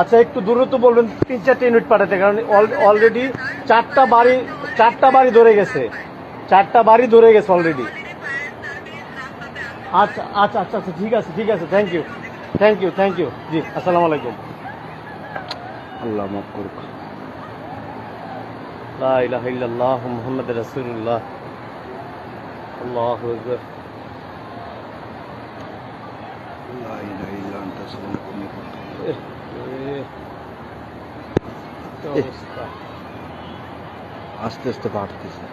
আচ্ছা একটু দূরত্ব বলবেন তিন চারটে ইউনিট পাঠাতে কারণ অলরেডি চারটা বাড়ি চারটা বাড়ি ধরে গেছে। চারটা বাড়ি ধরে গেছে অলরেডি আচ্ছা আচ্ছা আচ্ছা আচ্ছা ঠিক আছে ঠিক আছে thank you thank you thank you জি আসসালামু আলাইকুম। আল্লাহ মাফ করুক। লা ইলাহা ইল্লাল্লাহ মুহাম্মাদুর রাসূলুল্লাহ। আল্লাহু আস্তে আস্তে বাড়তেছে